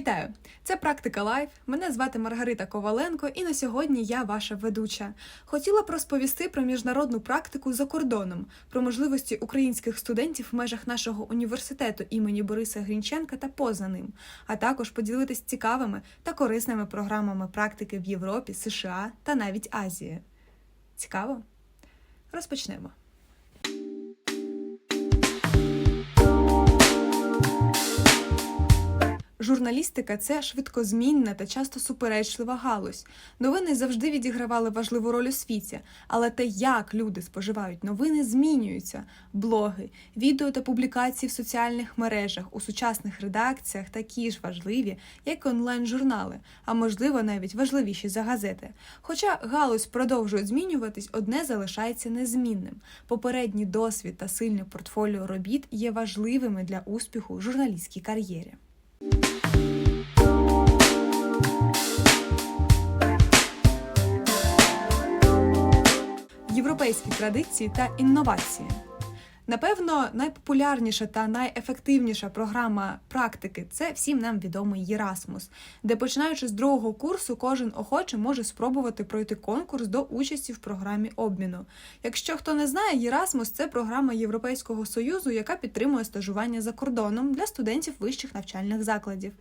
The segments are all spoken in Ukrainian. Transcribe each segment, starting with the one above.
Вітаю! Це практика Лайф. Мене звати Маргарита Коваленко, і на сьогодні я ваша ведуча. Хотіла б розповісти про міжнародну практику за кордоном, про можливості українських студентів в межах нашого університету імені Бориса Грінченка та поза ним, а також поділитись цікавими та корисними програмами практики в Європі, США та навіть Азії. Цікаво? Розпочнемо. Журналістика це швидкозмінна та часто суперечлива галузь. Новини завжди відігравали важливу роль у світі, але те, як люди споживають новини, змінюються. Блоги, відео та публікації в соціальних мережах у сучасних редакціях такі ж важливі, як онлайн-журнали, а можливо навіть важливіші за газети. Хоча галузь продовжує змінюватись, одне залишається незмінним. Попередній досвід та сильне портфоліо робіт є важливими для успіху в журналістській кар'єрі. Європейські традиції та інновації. Напевно, найпопулярніша та найефективніша програма практики це всім нам відомий Єрасмус, де починаючи з другого курсу, кожен охоче може спробувати пройти конкурс до участі в програмі обміну. Якщо хто не знає, Єрасмус це програма Європейського союзу, яка підтримує стажування за кордоном для студентів вищих навчальних закладів.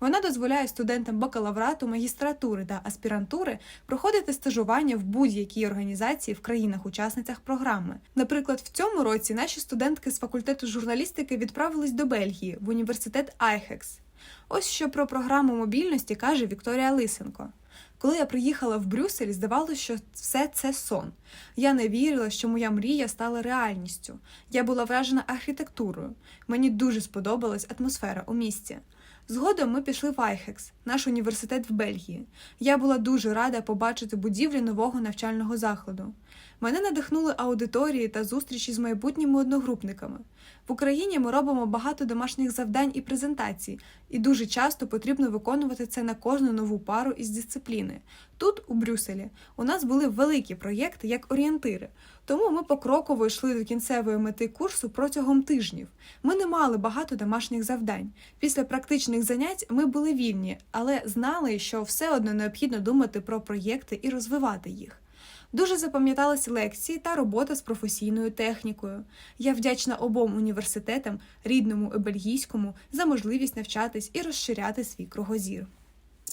Вона дозволяє студентам бакалаврату, магістратури та аспірантури проходити стажування в будь-якій організації в країнах-учасницях програми. Наприклад, в цьому році наші студентки з факультету журналістики відправились до Бельгії в університет Айхекс. Ось що про програму мобільності каже Вікторія Лисенко. Коли я приїхала в Брюссель, здавалося, що все це сон. Я не вірила, що моя мрія стала реальністю. Я була вражена архітектурою. Мені дуже сподобалась атмосфера у місті. Згодом ми пішли в Айхекс, наш університет в Бельгії. Я була дуже рада побачити будівлі нового навчального закладу. Мене надихнули аудиторії та зустрічі з майбутніми одногрупниками. В Україні ми робимо багато домашніх завдань і презентацій, і дуже часто потрібно виконувати це на кожну нову пару із дисципліни. Тут, у Брюсселі, у нас були великі проєкти як орієнтири, тому ми покроково йшли до кінцевої мети курсу протягом тижнів. Ми не мали багато домашніх завдань. Після практичних занять ми були вільні, але знали, що все одно необхідно думати про проєкти і розвивати їх. Дуже запам'яталися лекції та робота з професійною технікою. Я вдячна обом університетам, рідному і бельгійському, за можливість навчатись і розширяти свій кругозір.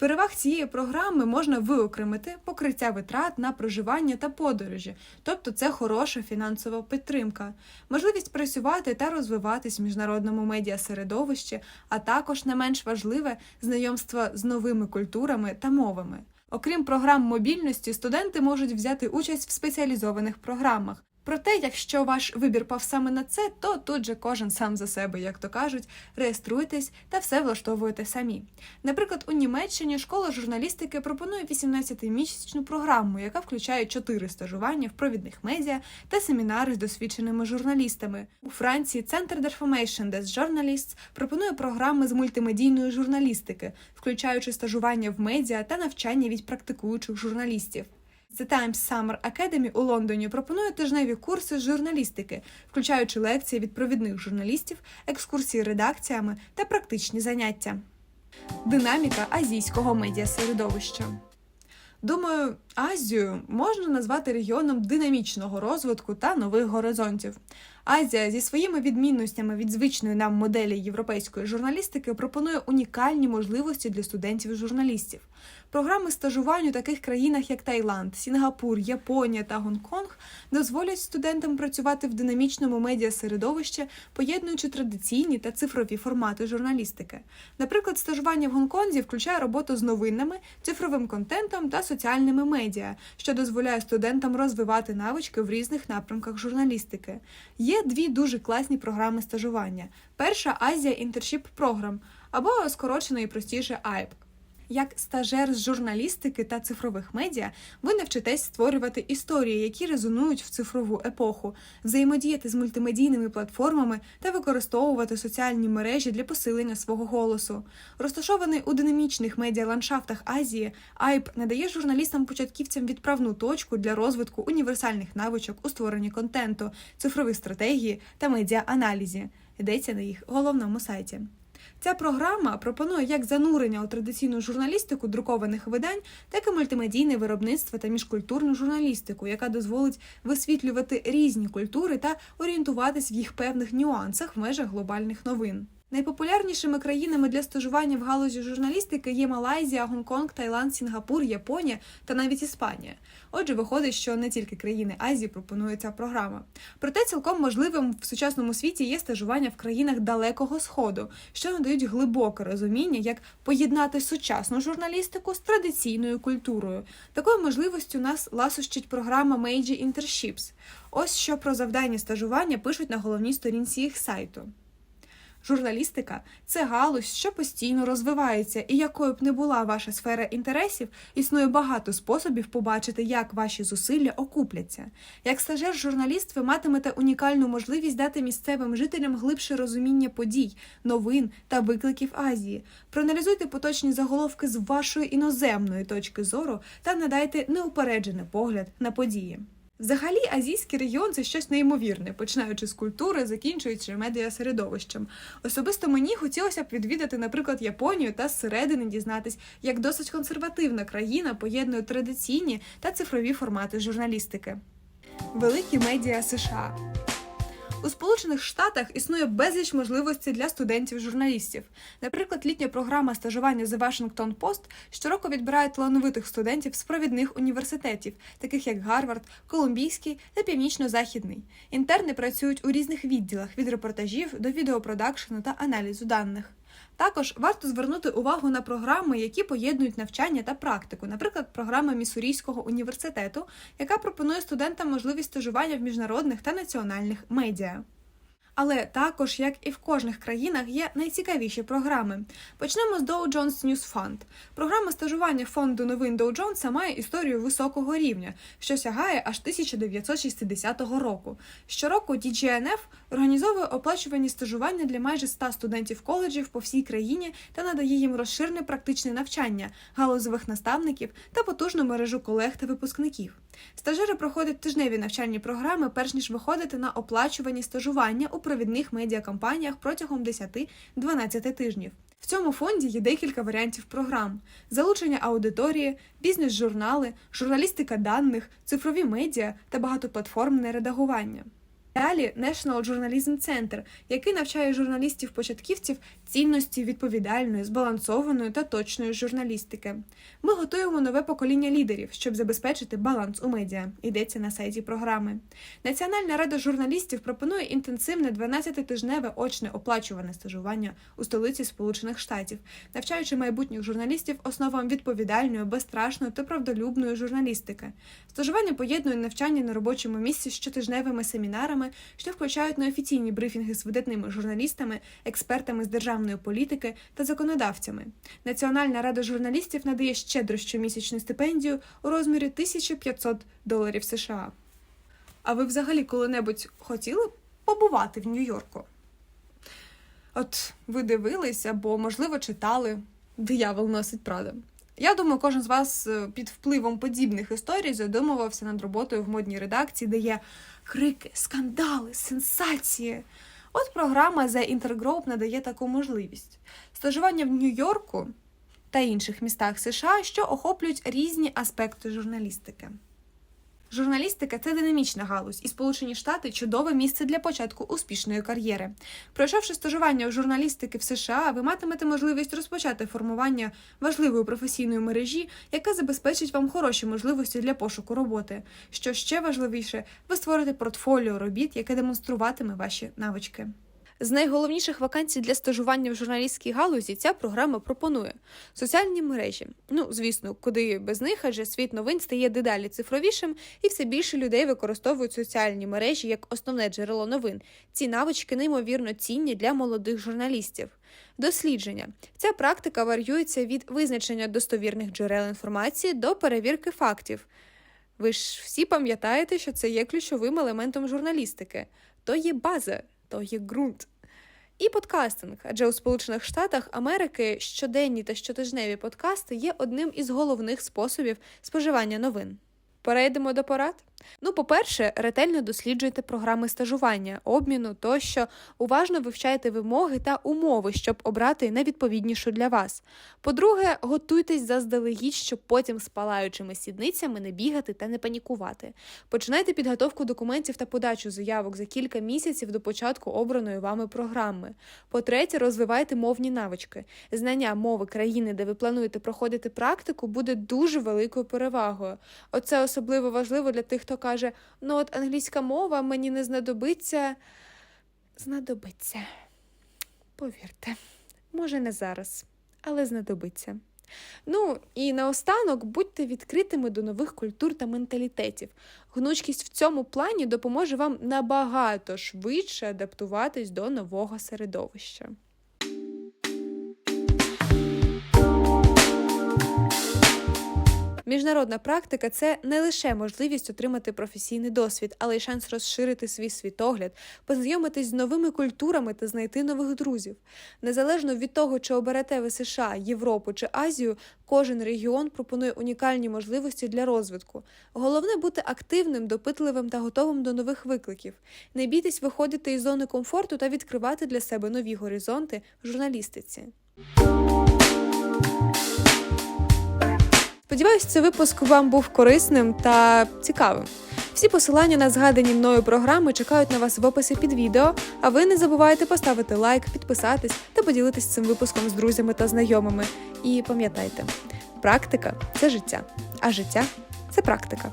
Переваг цієї програми можна виокремити покриття витрат на проживання та подорожі, тобто це хороша фінансова підтримка, можливість працювати та розвиватись в міжнародному медіасередовищі, а також не менш важливе знайомство з новими культурами та мовами. Окрім програм мобільності, студенти можуть взяти участь в спеціалізованих програмах. Проте, якщо ваш вибір пав саме на це, то тут же кожен сам за себе, як то кажуть, реєструйтесь та все влаштовуєте самі. Наприклад, у Німеччині школа журналістики пропонує 18-місячну програму, яка включає 4 стажування в провідних медіа та семінари з досвідченими журналістами. У Франції Центр Deformation Desk Journalists пропонує програми з мультимедійної журналістики, включаючи стажування в медіа та навчання від практикуючих журналістів. The Times Summer Academy у Лондоні пропонує тижневі курси з журналістики, включаючи лекції від провідних журналістів, екскурсії редакціями та практичні заняття. Динаміка азійського медіасередовища. Думаю, Азію можна назвати регіоном динамічного розвитку та нових горизонтів. Азія зі своїми відмінностями від звичної нам моделі європейської журналістики пропонує унікальні можливості для студентів-журналістів. Програми стажувань у таких країнах, як Таїланд, Сінгапур, Японія та Гонконг, дозволять студентам працювати в динамічному медіасередовищі, поєднуючи традиційні та цифрові формати журналістики. Наприклад, стажування в Гонконзі включає роботу з новинами, цифровим контентом та соціальними медіа, що дозволяє студентам розвивати навички в різних напрямках журналістики. Є дві дуже класні програми стажування. Перша Азія Internship Program, або скорочено і простіше AIP. Як стажер з журналістики та цифрових медіа, ви навчитесь створювати історії, які резонують в цифрову епоху, взаємодіяти з мультимедійними платформами та використовувати соціальні мережі для посилення свого голосу. Розташований у динамічних медіаландшафтах Азії, АЙП надає журналістам-початківцям відправну точку для розвитку універсальних навичок у створенні контенту, цифрових стратегій та медіааналізі. Йдеться на їх головному сайті. Ця програма пропонує як занурення у традиційну журналістику друкованих видань, так і мультимедійне виробництво та міжкультурну журналістику, яка дозволить висвітлювати різні культури та орієнтуватись в їх певних нюансах в межах глобальних новин. Найпопулярнішими країнами для стажування в галузі журналістики є Малайзія, Гонконг, Таїланд, Сінгапур, Японія та навіть Іспанія. Отже, виходить, що не тільки країни Азії пропонує ця програма. Проте цілком можливим в сучасному світі є стажування в країнах Далекого Сходу, що надають глибоке розуміння, як поєднати сучасну журналістику з традиційною культурою. Такою можливістю нас ласощить програма Meiji Internships. Ось що про завдання стажування пишуть на головній сторінці їх сайту. Журналістика це галузь, що постійно розвивається, і якою б не була ваша сфера інтересів, існує багато способів побачити, як ваші зусилля окупляться. Як стажер-журналіст, ви матимете унікальну можливість дати місцевим жителям глибше розуміння подій, новин та викликів Азії. Проаналізуйте поточні заголовки з вашої іноземної точки зору та надайте неупереджений погляд на події. Взагалі, азійський регіон це щось неймовірне, починаючи з культури, закінчуючи медіасередовищем. Особисто мені хотілося б відвідати, наприклад, Японію та зсередини дізнатись, як досить консервативна країна поєднує традиційні та цифрові формати журналістики. Великі медіа США. У Сполучених Штатах існує безліч можливостей для студентів-журналістів. Наприклад, літня програма стажування The Washington Post щороку відбирає талановитих студентів з провідних університетів, таких як Гарвард, Колумбійський та Північно-Західний. Інтерни працюють у різних відділах від репортажів до відеопродакшену та аналізу даних. Також варто звернути увагу на програми, які поєднують навчання та практику, наприклад, програма Місурійського університету, яка пропонує студентам можливість стажування в міжнародних та національних медіа. Але також, як і в кожних країнах, є найцікавіші програми. Почнемо з Dow Jones News Fund. Програма стажування фонду новин Dow Jones має історію високого рівня, що сягає аж 1960 року. Щороку DGNF організовує оплачувані стажування для майже 100 студентів коледжів по всій країні та надає їм розширене практичне навчання, галузових наставників та потужну мережу колег та випускників. Стажери проходять тижневі навчальні програми, перш ніж виходити на оплачувані стажування у провідних медіакампаніях протягом 10-12 тижнів. В цьому фонді є декілька варіантів програм: залучення аудиторії, бізнес-журнали, журналістика даних, цифрові медіа та багатоплатформне редагування. Далі National Journalism Center, який навчає журналістів-початківців цінності відповідальної, збалансованої та точної журналістики. Ми готуємо нове покоління лідерів, щоб забезпечити баланс у медіа. Йдеться на сайті програми. Національна рада журналістів пропонує інтенсивне 12-тижневе очне оплачуване стажування у столиці Сполучених Штатів, навчаючи майбутніх журналістів основам відповідальної, безстрашної та правдолюбної журналістики. Стажування поєднує навчання на робочому місці з щотижневими семінарами що включають неофіційні брифінги з видатними журналістами, експертами з державної політики та законодавцями. Національна рада журналістів надає щедро щомісячну стипендію у розмірі 1500 доларів США. А ви взагалі коли-небудь хотіли побувати в Нью-Йорку? От ви дивились або, можливо, читали Диявол носить Прада. Я думаю, кожен з вас е, під впливом подібних історій задумувався над роботою в модній редакції, де є крики, скандали, сенсації. От програма The Intergroup надає таку можливість: стажування в Нью-Йорку та інших містах США, що охоплюють різні аспекти журналістики. Журналістика це динамічна галузь, і Сполучені Штати чудове місце для початку успішної кар'єри. Пройшовши стажування у журналістики в США, ви матимете можливість розпочати формування важливої професійної мережі, яка забезпечить вам хороші можливості для пошуку роботи. Що ще важливіше, ви створите портфоліо робіт, яке демонструватиме ваші навички. З найголовніших вакансій для стажування в журналістській галузі ця програма пропонує соціальні мережі. Ну, звісно, куди без них, адже світ новин стає дедалі цифровішим, і все більше людей використовують соціальні мережі як основне джерело новин. Ці навички неймовірно цінні для молодих журналістів. Дослідження ця практика варіюється від визначення достовірних джерел інформації до перевірки фактів. Ви ж всі пам'ятаєте, що це є ключовим елементом журналістики, то є база то є ґрунт. І подкастинг, адже у Сполучених Штатах Америки щоденні та щотижневі подкасти є одним із головних способів споживання новин. Перейдемо до порад. Ну, по-перше, ретельно досліджуйте програми стажування, обміну тощо, уважно вивчайте вимоги та умови, щоб обрати найвідповіднішу для вас. По-друге, готуйтесь заздалегідь, щоб потім з палаючими сідницями не бігати та не панікувати. Починайте підготовку документів та подачу заявок за кілька місяців до початку обраної вами програми. По-третє, розвивайте мовні навички. Знання мови країни, де ви плануєте проходити практику, буде дуже великою перевагою. Оце особливо важливо для тих, хто каже: ну от англійська мова мені не знадобиться. Знадобиться. Повірте, може, не зараз, але знадобиться. Ну і наостанок будьте відкритими до нових культур та менталітетів. Гнучкість в цьому плані допоможе вам набагато швидше адаптуватись до нового середовища. Міжнародна практика це не лише можливість отримати професійний досвід, але й шанс розширити свій світогляд, познайомитись з новими культурами та знайти нових друзів. Незалежно від того, чи оберете ви США, Європу чи Азію, кожен регіон пропонує унікальні можливості для розвитку. Головне бути активним, допитливим та готовим до нових викликів. Не бійтесь виходити із зони комфорту та відкривати для себе нові горизонти в журналістиці. Сподіваюсь, цей випуск вам був корисним та цікавим. Всі посилання на згадані мною програми чекають на вас в описі під відео, а ви не забувайте поставити лайк, підписатись та поділитись цим випуском з друзями та знайомими. І пам'ятайте, практика це життя, а життя це практика.